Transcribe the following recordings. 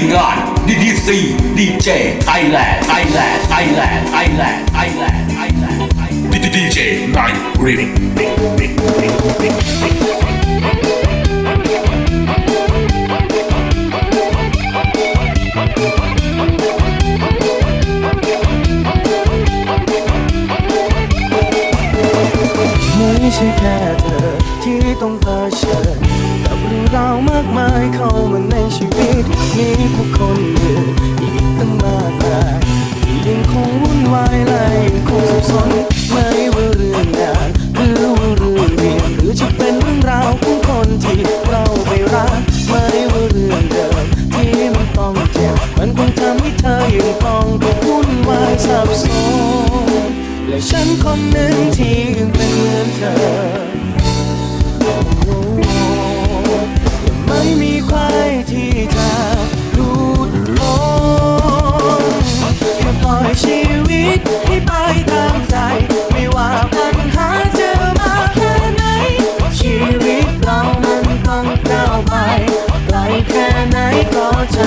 มงานดีดีซีดีเจไทยแลนด์ไทยแลนด์ไทยแลนด์ไทยแลนด์ไทยแลนด์ไทยแลนด์ดีเจนท์รีมิไม่ใช่แค่เธอที่ต้องเผชิญกับเรื่องราวมากมายเข้ามาในชีวิตมี ผู้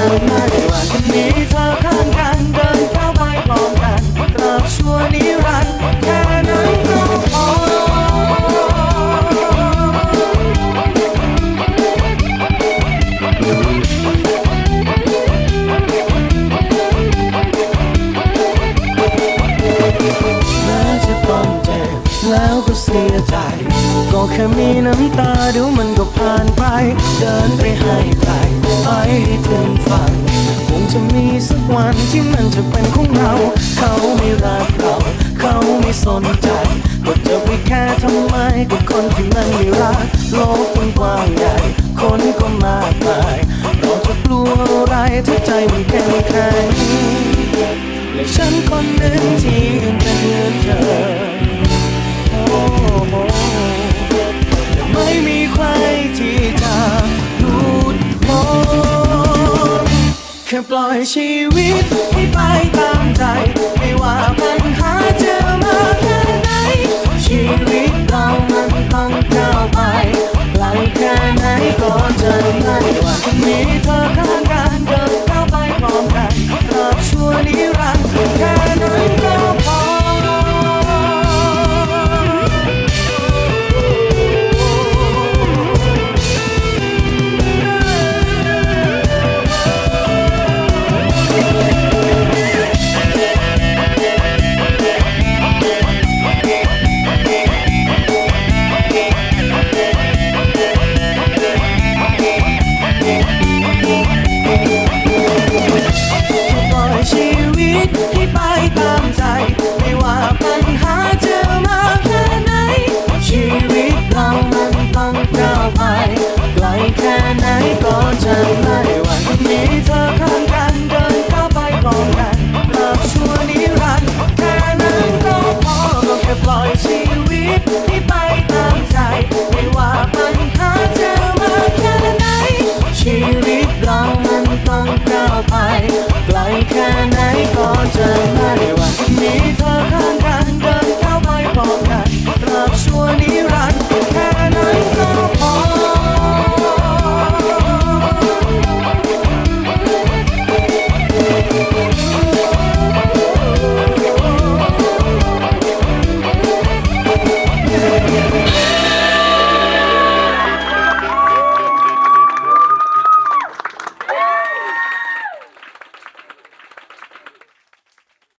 ก็จะไม่หวั่นมีเธอข้างกันเดินก้าไปพร้อมกันตราบชั่วนิรันดร์แค่นั้นก็พอแม้จะต้องเจ็บแล้วก็เสียใจ ก็แค่มีน้ำตาเดี๋ยวมันก็ผ่านไป เดินไปให้ไกลไป ถึงฝันคงจะมีสักวันที่มันจะเป็นของเรา เขาไม่รักเรา เขาไม่สนใจก็จะไปแค่ทำไมกับคนที่มันไม่รักโลกมันกว้างใหญ่ คนก็มากมายเราจะกลัวอะไรถ้าใจมัน แค่ปล่อยชีวิตให้ไปตามใจ ไม่ว่าปัญหาเจอ return.